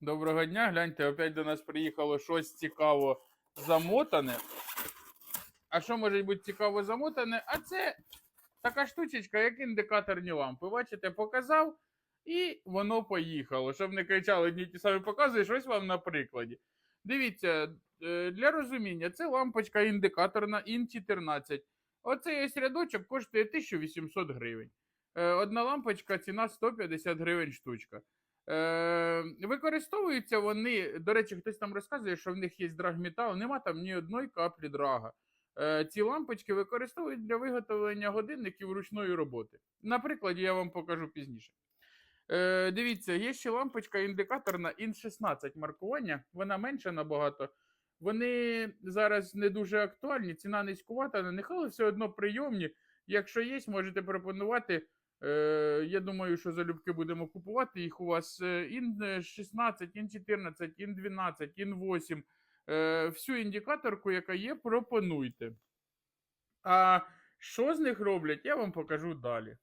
Доброго дня, гляньте, опять до нас приїхало щось цікаво замотане. А що може бути цікаво замотане? А це така штучечка, як індикаторні лампи. Бачите, показав, і воно поїхало. Щоб не кричали одні ті самі показує, щось вам на прикладі. Дивіться, е, для розуміння, це лампочка індикаторна IN14. Оцей ось рядочок коштує 1800 гривень. Е, Одна лампочка, ціна 150 гривень штучка. Е, використовуються вони, до речі, хтось там розказує, що в них є драгметал, нема там ні одної каплі драга. Е, ці лампочки використовують для виготовлення годинників ручної роботи. На прикладі я вам покажу пізніше. Е, дивіться, є ще лампочка індикаторна IN16 маркування, вона менша набагато. Вони зараз не дуже актуальні, ціна низькувата, але все одно прийомні. Якщо є, можете пропонувати. Е, я думаю, що залюбки будемо купувати їх у вас е, ін 16, ін 14, ін 12, ін 8. Е, всю індикаторку, яка є, пропонуйте. А що з них роблять, я вам покажу далі.